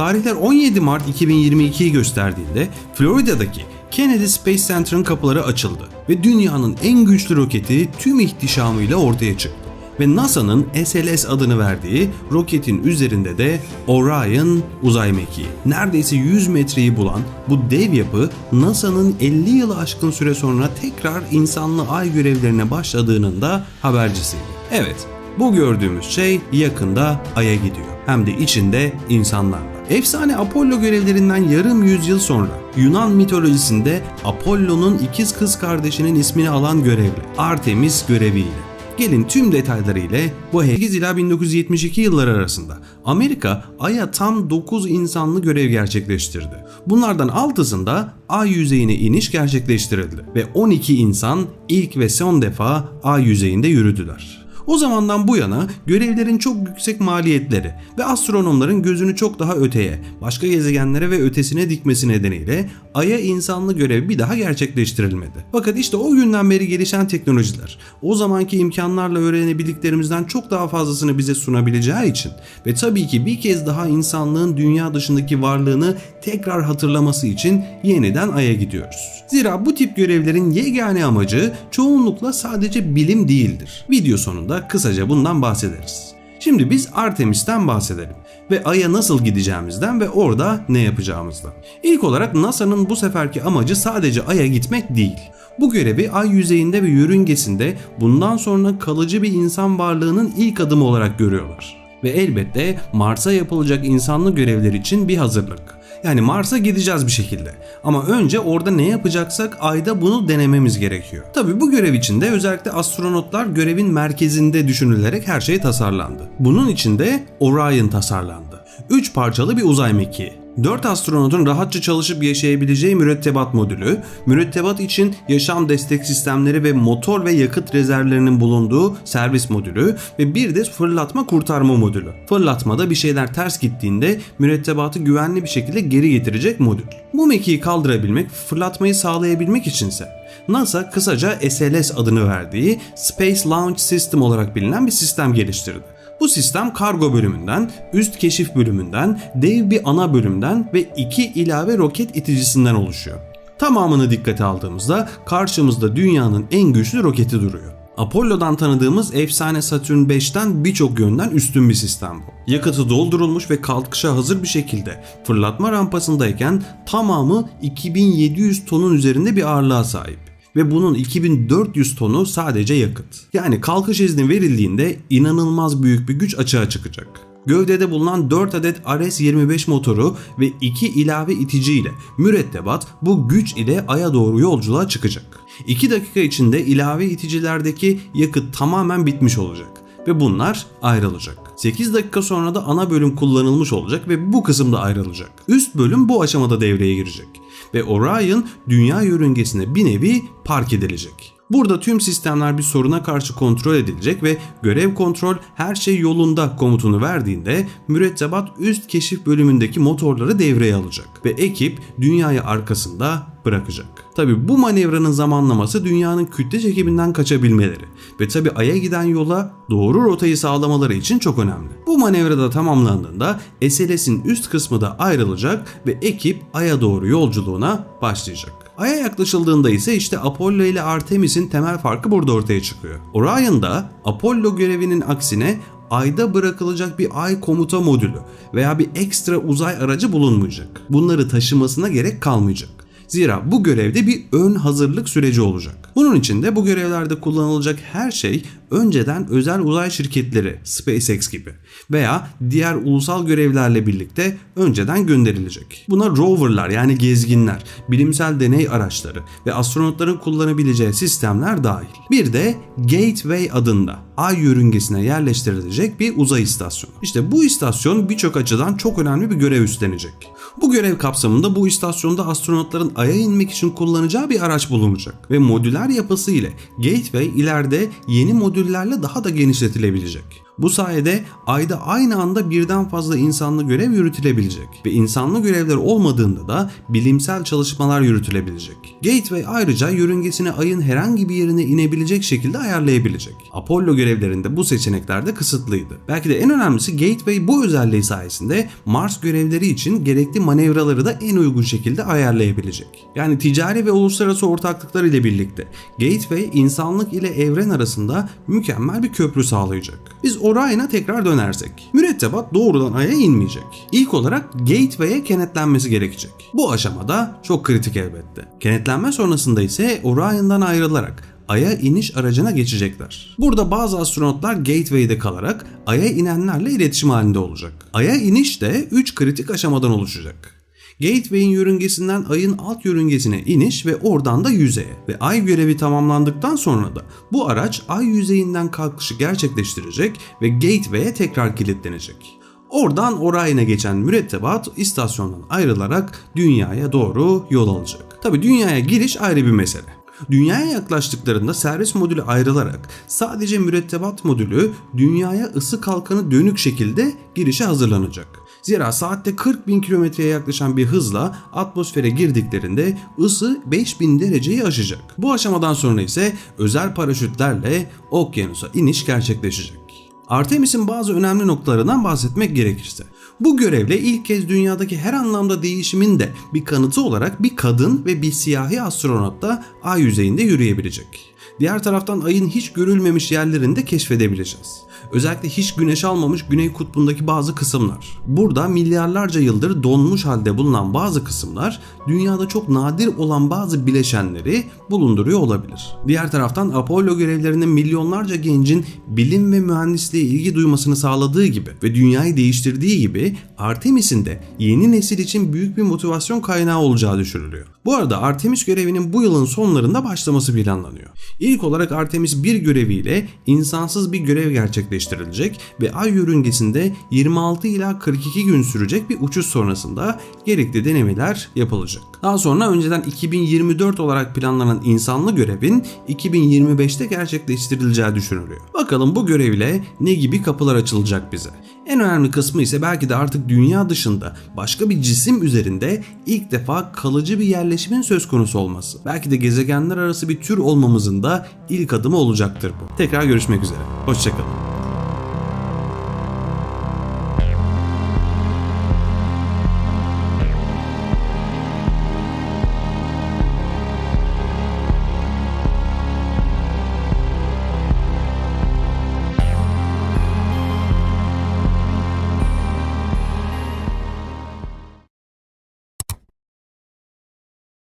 Tarihler 17 Mart 2022'yi gösterdiğinde Florida'daki Kennedy Space Center'ın kapıları açıldı ve dünyanın en güçlü roketi tüm ihtişamıyla ortaya çıktı. Ve NASA'nın SLS adını verdiği roketin üzerinde de Orion uzay mekiği. Neredeyse 100 metreyi bulan bu dev yapı NASA'nın 50 yılı aşkın süre sonra tekrar insanlı ay görevlerine başladığının da habercisiydi. Evet, bu gördüğümüz şey yakında Ay'a gidiyor. Hem de içinde insanlarla. Efsane Apollo görevlerinden yarım yüzyıl sonra Yunan mitolojisinde Apollo'nun ikiz kız kardeşinin ismini alan görevli Artemis göreviyle. Gelin tüm detaylarıyla bu 8 ila 1972 yılları arasında Amerika Ay'a tam 9 insanlı görev gerçekleştirdi. Bunlardan 6'sında Ay yüzeyine iniş gerçekleştirildi ve 12 insan ilk ve son defa Ay yüzeyinde yürüdüler. O zamandan bu yana görevlerin çok yüksek maliyetleri ve astronomların gözünü çok daha öteye, başka gezegenlere ve ötesine dikmesi nedeniyle Ay'a insanlı görev bir daha gerçekleştirilmedi. Fakat işte o günden beri gelişen teknolojiler, o zamanki imkanlarla öğrenebildiklerimizden çok daha fazlasını bize sunabileceği için ve tabii ki bir kez daha insanlığın dünya dışındaki varlığını tekrar hatırlaması için yeniden Ay'a gidiyoruz. Zira bu tip görevlerin yegane amacı çoğunlukla sadece bilim değildir. Video sonunda kısaca bundan bahsederiz. Şimdi biz Artemis'ten bahsedelim ve Ay'a nasıl gideceğimizden ve orada ne yapacağımızdan. İlk olarak NASA'nın bu seferki amacı sadece Ay'a gitmek değil. Bu görevi Ay yüzeyinde ve yörüngesinde bundan sonra kalıcı bir insan varlığının ilk adımı olarak görüyorlar. Ve elbette Mars'a yapılacak insanlı görevler için bir hazırlık. Yani Mars'a gideceğiz bir şekilde. Ama önce orada ne yapacaksak ayda bunu denememiz gerekiyor. Tabi bu görev için de özellikle astronotlar görevin merkezinde düşünülerek her şey tasarlandı. Bunun için de Orion tasarlandı. 3 parçalı bir uzay mekiği. 4 astronotun rahatça çalışıp yaşayabileceği mürettebat modülü, mürettebat için yaşam destek sistemleri ve motor ve yakıt rezervlerinin bulunduğu servis modülü ve bir de fırlatma kurtarma modülü. Fırlatmada bir şeyler ters gittiğinde mürettebatı güvenli bir şekilde geri getirecek modül. Bu mekiği kaldırabilmek, fırlatmayı sağlayabilmek içinse NASA kısaca SLS adını verdiği Space Launch System olarak bilinen bir sistem geliştirdi. Bu sistem kargo bölümünden, üst keşif bölümünden, dev bir ana bölümden ve iki ilave roket iticisinden oluşuyor. Tamamını dikkate aldığımızda karşımızda dünyanın en güçlü roketi duruyor. Apollo'dan tanıdığımız efsane Satürn 5'ten birçok yönden üstün bir sistem bu. Yakıtı doldurulmuş ve kalkışa hazır bir şekilde fırlatma rampasındayken tamamı 2700 tonun üzerinde bir ağırlığa sahip ve bunun 2400 tonu sadece yakıt. Yani kalkış izni verildiğinde inanılmaz büyük bir güç açığa çıkacak. Gövdede bulunan 4 adet RS-25 motoru ve 2 ilave itici ile mürettebat bu güç ile Ay'a doğru yolculuğa çıkacak. 2 dakika içinde ilave iticilerdeki yakıt tamamen bitmiş olacak ve bunlar ayrılacak. 8 dakika sonra da ana bölüm kullanılmış olacak ve bu kısım da ayrılacak. Üst bölüm bu aşamada devreye girecek ve Orion dünya yörüngesine bir nevi park edilecek. Burada tüm sistemler bir soruna karşı kontrol edilecek ve görev kontrol her şey yolunda komutunu verdiğinde mürettebat üst keşif bölümündeki motorları devreye alacak ve ekip dünyayı arkasında bırakacak. Tabi bu manevranın zamanlaması dünyanın kütle çekiminden kaçabilmeleri ve tabi Ay'a giden yola doğru rotayı sağlamaları için çok önemli. Bu manevrada tamamlandığında SLS'in üst kısmı da ayrılacak ve ekip Ay'a doğru yolculuğuna başlayacak. Ay'a yaklaşıldığında ise işte Apollo ile Artemis'in temel farkı burada ortaya çıkıyor. Orion'da Apollo görevinin aksine ayda bırakılacak bir ay komuta modülü veya bir ekstra uzay aracı bulunmayacak. Bunları taşımasına gerek kalmayacak. Zira bu görevde bir ön hazırlık süreci olacak. Bunun için de bu görevlerde kullanılacak her şey önceden özel uzay şirketleri SpaceX gibi veya diğer ulusal görevlerle birlikte önceden gönderilecek. Buna roverlar yani gezginler, bilimsel deney araçları ve astronotların kullanabileceği sistemler dahil. Bir de Gateway adında ay yörüngesine yerleştirilecek bir uzay istasyonu. İşte bu istasyon birçok açıdan çok önemli bir görev üstlenecek. Bu görev kapsamında bu istasyonda astronotların Ay'a inmek için kullanacağı bir araç bulunacak ve modüler yapısı ile Gateway ileride yeni modüllerle daha da genişletilebilecek. Bu sayede ayda aynı anda birden fazla insanlı görev yürütülebilecek ve insanlı görevler olmadığında da bilimsel çalışmalar yürütülebilecek. Gateway ayrıca yörüngesini ayın herhangi bir yerine inebilecek şekilde ayarlayabilecek. Apollo görevlerinde bu seçenekler de kısıtlıydı. Belki de en önemlisi Gateway bu özelliği sayesinde Mars görevleri için gerekli manevraları da en uygun şekilde ayarlayabilecek. Yani ticari ve uluslararası ortaklıklar ile birlikte Gateway insanlık ile evren arasında mükemmel bir köprü sağlayacak. Biz Orion'a tekrar dönersek, mürettebat doğrudan Ay'a inmeyecek. İlk olarak Gateway'e kenetlenmesi gerekecek. Bu aşamada çok kritik elbette. Kenetlenme sonrasında ise Orion'dan ayrılarak Ay'a iniş aracına geçecekler. Burada bazı astronotlar Gateway'de kalarak Ay'a inenlerle iletişim halinde olacak. Ay'a iniş de 3 kritik aşamadan oluşacak. Gateway'in yörüngesinden ayın alt yörüngesine iniş ve oradan da yüzeye ve ay görevi tamamlandıktan sonra da bu araç ay yüzeyinden kalkışı gerçekleştirecek ve Gateway'e tekrar kilitlenecek. Oradan Orion'a geçen mürettebat istasyondan ayrılarak dünyaya doğru yol alacak. Tabi dünyaya giriş ayrı bir mesele. Dünyaya yaklaştıklarında servis modülü ayrılarak sadece mürettebat modülü dünyaya ısı kalkanı dönük şekilde girişe hazırlanacak. Zira saatte 40 bin kilometreye yaklaşan bir hızla atmosfere girdiklerinde ısı 5000 dereceyi aşacak. Bu aşamadan sonra ise özel paraşütlerle okyanusa iniş gerçekleşecek. Artemis'in bazı önemli noktalarından bahsetmek gerekirse. Bu görevle ilk kez dünyadaki her anlamda değişimin de bir kanıtı olarak bir kadın ve bir siyahi astronot da ay yüzeyinde yürüyebilecek. Diğer taraftan ayın hiç görülmemiş yerlerini de keşfedebileceğiz. Özellikle hiç güneş almamış güney kutbundaki bazı kısımlar. Burada milyarlarca yıldır donmuş halde bulunan bazı kısımlar dünyada çok nadir olan bazı bileşenleri bulunduruyor olabilir. Diğer taraftan Apollo görevlerinin milyonlarca gencin bilim ve mühendisliğe ilgi duymasını sağladığı gibi ve dünyayı değiştirdiği Artemis'in de yeni nesil için büyük bir motivasyon kaynağı olacağı düşünülüyor. Bu arada Artemis görevinin bu yılın sonlarında başlaması planlanıyor. İlk olarak Artemis 1 göreviyle insansız bir görev gerçekleştirilecek ve ay yörüngesinde 26 ila 42 gün sürecek bir uçuş sonrasında gerekli denemeler yapılacak. Daha sonra önceden 2024 olarak planlanan insanlı görevin 2025'te gerçekleştirileceği düşünülüyor. Bakalım bu görevle ne gibi kapılar açılacak bize. En önemli kısmı ise belki de artık dünya dışında başka bir cisim üzerinde ilk defa kalıcı bir yerleşimin söz konusu olması. Belki de gezegenler arası bir tür olmamızın da ilk adımı olacaktır bu. Tekrar görüşmek üzere. Hoşçakalın.